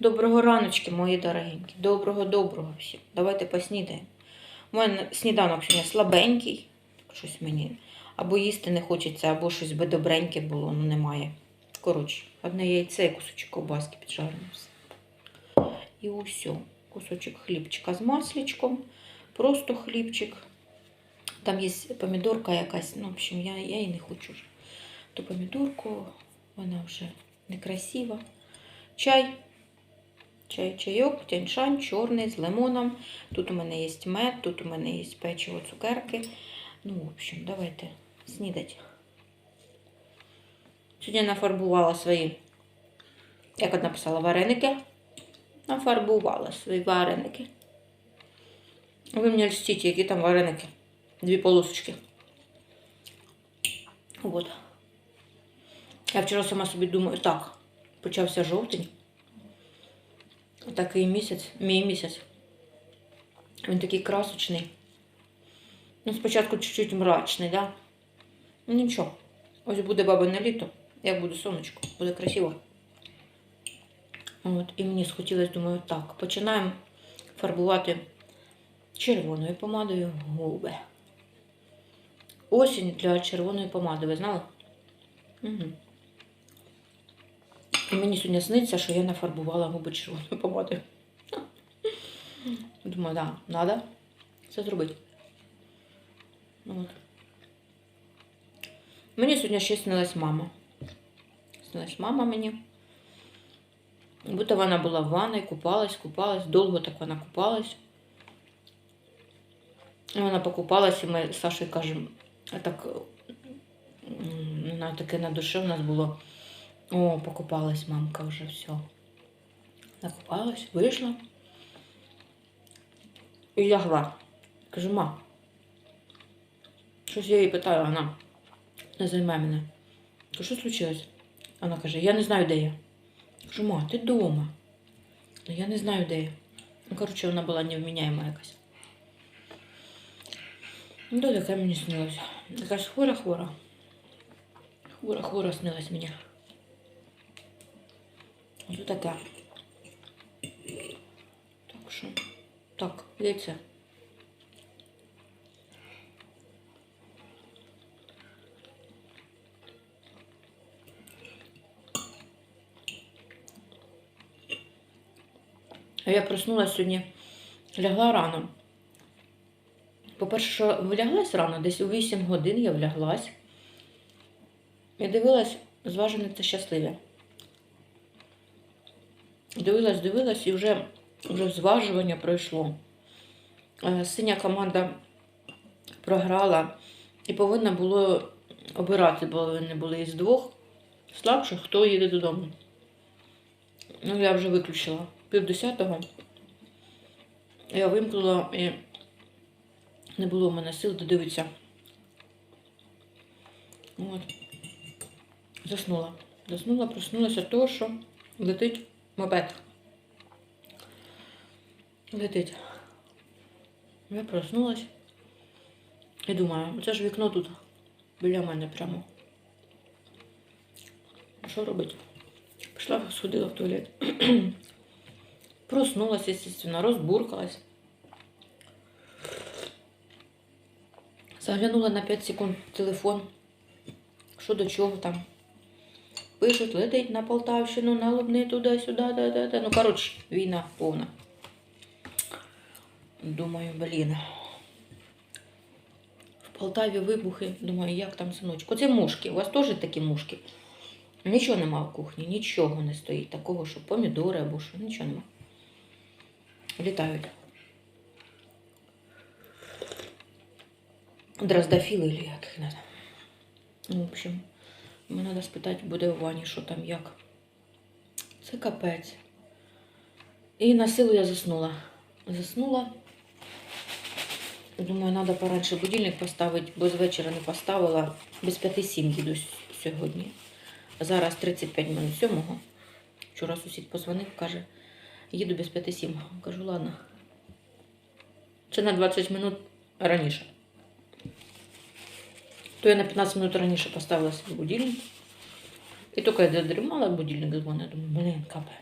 Доброго раночки, мої дорогенькі. Доброго, доброго всім. Давайте поснідаємо. У мене сніданок сьогодні слабенький. Щось мені або їсти не хочеться, або щось би добреньке було, ну немає. Коротше, одне яйце і кусочок ковбаски піджарено. І усьо. Кусочок хлібчика з масличком. Просто хлібчик. Там є помідорка якась, ну, в общем, я, я її не хочу. вже. Ту помідорку, вона вже некрасива. Чай. Чай, чайок, тяньшань, чорний з лимоном. Тут у мене є мед, тут у мене є печиво, цукерки. Ну, в общем, давайте снідати. Сьогодні нафарбувала свої, як от написала, вареники. Нафарбувала свої вареники. Ви мені льстіть, які там вареники. Дві полосочки. От. Я вчора сама собі думаю, так, почався жовтень. Такий місяць, мій місяць. Він такий красочний. Ну, спочатку чуть-чуть мрачний, да? Ну нічого. Ось буде бабине літо, як буде сонечко, буде красиво. От, і мені схотілося, думаю, так, починаємо фарбувати червоною помадою губи. Осінь для червоної помади, ви знали? Угу. І мені сьогодні сниться, що я нафарбувала губи червоною помадою. Думаю, да, треба це зробити. От. Мені сьогодні ще снилась мама. Снилась мама мені. Будто вона була в ванні, купалась, купалась, довго так вона купалась. І вона покупалась, і ми з Сашою кажемо, так знаю, таке на душі у нас було. О, покупалась мамка вже все. Накупалась, вийшла. І лягла. Кажу, ма. Щось я її питаю, вона не займе мене. Кажу, що случилось? Вона каже, я не знаю, де я. Кажу, ма, ти вдома. Ну я не знаю, де я. Ну, коротше, вона була невміняєма якась. Ну, таке мені снилося. Якась хвора-хвора. Хвора-хвора снилась мені. Ось таке. Так що. Так, яйце. А я проснулася сьогодні, лягла рано. По-перше, що вляглась рано, десь у 8 годин я вляглась. І дивилась, зважене це щасливе. Дивилась, дивилась і вже, вже зважування пройшло. Е, Синя команда програла і повинна було обирати, бо вони були із двох слабших, хто їде додому. Ну, я вже виключила пів десятого. Я вимкнула і не було в мене сил додивитися. От. Заснула. Заснула, проснулася того, що летить мопед. Летить. Я проснулась і думаю, це ж вікно тут біля мене прямо. Що робити? Пішла, сходила в туалет. Проснулась, естественно, розбуркалась. Заглянула на 5 секунд телефон. Що до чого там? Пишуть, летить на Полтавщину, на Лубни, туди-сюди, да-да-да. Ну, коротше, війна повна. Думаю, блін. В Полтаві вибухи. Думаю, як там синочку. Оце мушки. У вас теж такі мушки? Нічого нема в кухні, нічого не стоїть. Такого, що помідори або що, нічого нема. Літають. Дроздофіли, як їх надо. В общем, мені треба спитати буде у Вані, що там як. Це капець. І на силу я заснула. Заснула. Думаю, треба пораньше будильник поставити, бо з вечора не поставила. Без п'яти сім їду сьогодні. Зараз 35 минут сьомого. Вчора сусід позвонив, каже, їду без п'яти сім. Кажу, ладно. Це на 20 минут раніше то я на 15 минут раніше поставила собі будильник. І тільки я додремала будильник дзвонить, я думаю, блин, капає.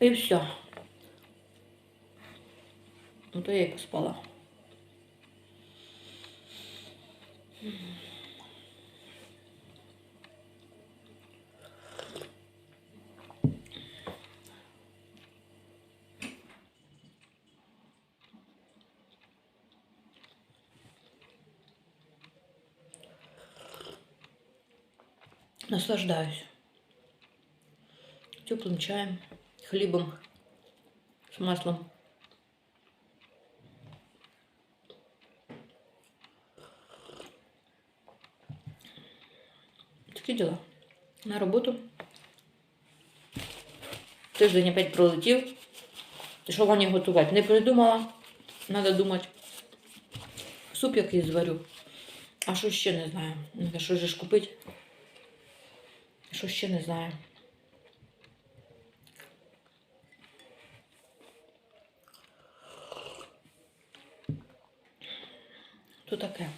І все. Ну то я і поспала. Наслаждаюсь теплым чаем, хлебом с маслом. Такі діла. На роботу. Тиждень опять пролетів. Що мені готувати? Не придумала. Надо думати. Суп якийсь зварю. А що ще не знаю. Що ж купити. Що ще не знаю. То таке.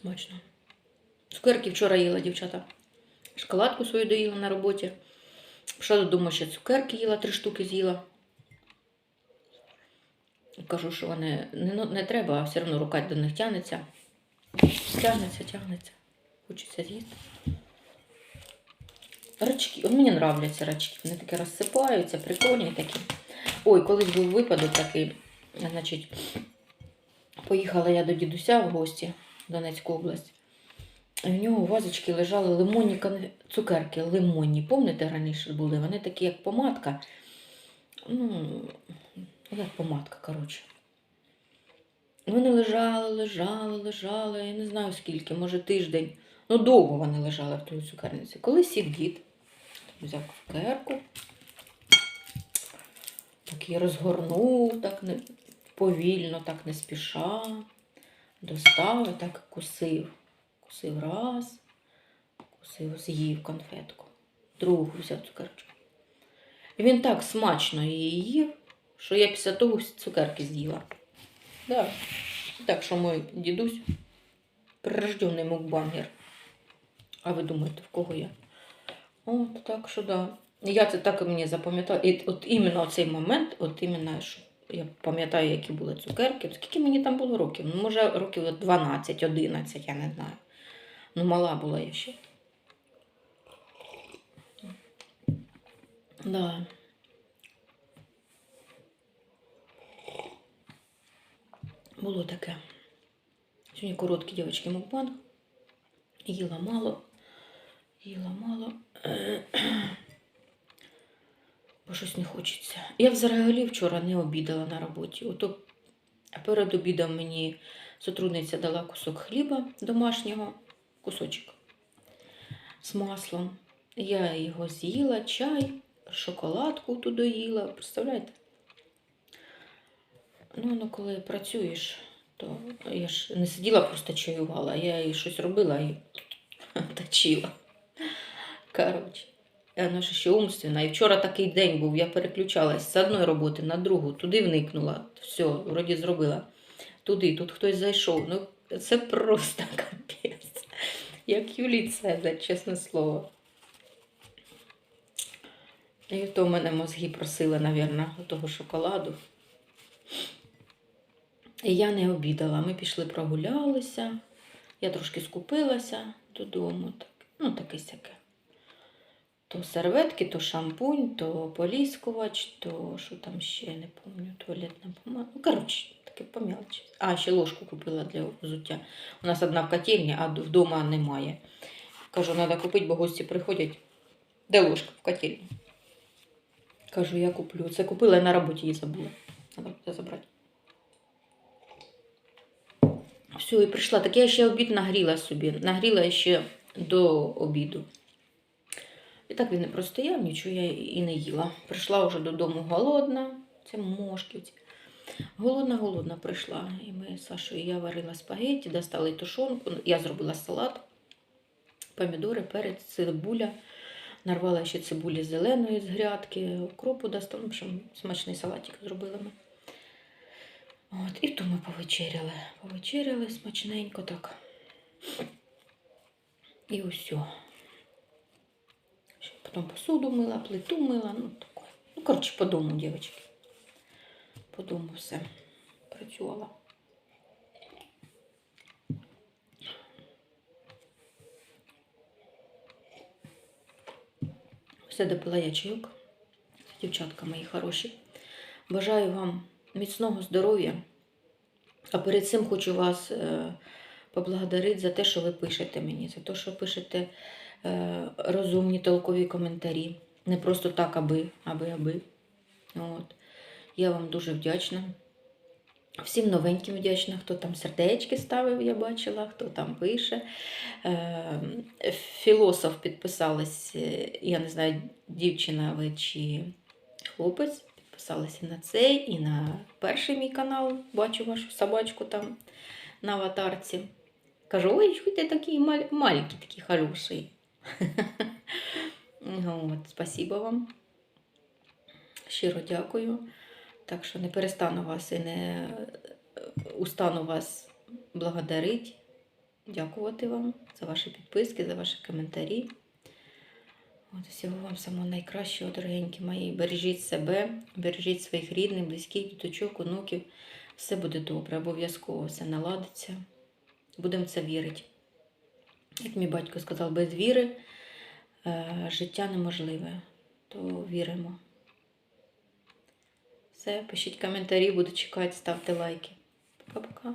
Смачно. Цукерки вчора їла, дівчата. Шоколадку свою доїла на роботі. Пішла додому ще цукерки їла, три штуки з'їла. Кажу, що вони не, ну, не треба, а все одно рука до них тягнеться. Тягнеться, тягнеться. Хочеться з'їсти. Рачки. От мені нравляться рачки. Вони такі розсипаються, прикольні такі. Ой, колись був випадок такий. Значить, поїхала я до дідуся в гості в Донецьку область. І в нього вазочки лежали лимонні цукерки, лимонні. Пам'ятаєте, раніше були? Вони такі, як помадка. Ну, як помадка, коротше. Вони лежали, лежали, лежали, я не знаю скільки, може тиждень. Ну, довго вони лежали в тій цукерниці. Коли сів дід, взяв цукерку, так її розгорнув, так не, повільно, так не спіша, достав і так кусив. Кусив раз, кусив, з'їв конфетку, другу взяв цукерочку. І він так смачно її їв, що я після того цукерки з'їла. Да. Так що мій дідусь прирождений мукбангер. А ви думаєте, в кого я? От так що да. Я це так і мені запам'ятала. І от іменно цей момент, от іменно, що я пам'ятаю, які були цукерки. Скільки мені там було років? Ну, може, років 12-11, я не знаю. Ну, мала була я ще. Да. Було таке. Сьогодні короткий дівчатки мукбанг. Їла мало. Їла мало. Бо щось не хочеться. Я взагалі вчора не обідала на роботі. Ото перед обідом мені сотрудниця дала кусок хліба домашнього, кусочок з маслом. Я його з'їла, чай, шоколадку туди їла. Представляєте? Ну, ну, коли працюєш, то я ж не сиділа, просто чаювала, я і щось робила і точила. Коротше, я ну, ще умственна. І вчора такий день був, я переключалась з одної роботи на другу, туди вникнула, все, вроді зробила. Туди, тут хтось зайшов. Ну, це просто капець. Як Юлій Цезар, чесне слово. І то в мене мозги просили, мабуть, того шоколаду. Я не обідала. Ми пішли прогулялися. Я трошки скупилася додому. Так. Ну, таке сяке. То серветки, то шампунь, то поліскувач, то що там ще не пам'ятаю, туалетна помада. Ну, коротше, таке по. А, ще ложку купила для взуття. У нас одна в котельні, а вдома немає. Кажу, треба купити, бо гості приходять. Де ложка в котельні? Кажу, я куплю. Це купила, я на роботі її забула. Треба забрати. Все, і прийшла. Так я ще обід нагріла собі. Нагріла ще до обіду. І так він не простояв, нічого я і не їла. Прийшла вже додому голодна, це мошківці. Голодна, голодна прийшла. І ми з Сашою я варила спагетті, достали тушонку. Я зробила салат, помідори, перець, цибуля. Нарвала ще цибулі зеленої з грядки, укропу достала. В общем, смачний салатик зробили ми. От, і то ми повечеряли. Повечеряли смачненько так. І усе. Потім посуду мила, плиту мила, ну таке. Ну, коротше, по дому, дівчатки. По дому все працювала. Все допила я чайок. Дівчатка мої хороші. Бажаю вам міцного здоров'я. А перед цим хочу вас е, поблагодарити за те, що ви пишете мені, за те, що пишете е, розумні, толкові коментарі. Не просто так, аби, аби, аби. От. Я вам дуже вдячна. Всім новеньким вдячна, хто там сердечки ставив, я бачила, хто там пише. Е, філософ підписалась, я не знаю, дівчина ви чи хлопець. Підписалася і на цей, і на перший мій канал. Бачу вашу собачку там на аватарці. Кажу, ой, що ти такий маленький, такий хороший. От, спасибо вам. Щиро дякую. Так що не перестану вас і не е, устану вас благодарити, дякувати вам за ваші підписки, за ваші коментарі. От, всього вам самого найкращого, дорогенькі мої. Бережіть себе, бережіть своїх рідних, близьких, діточок, онуків. Все буде добре, обов'язково все наладиться. Будемо це вірити. Як мій батько сказав, без віри е, життя неможливе, то віримо. Все, пишіть коментарі, буду чекати, ставте лайки. Пока-пока.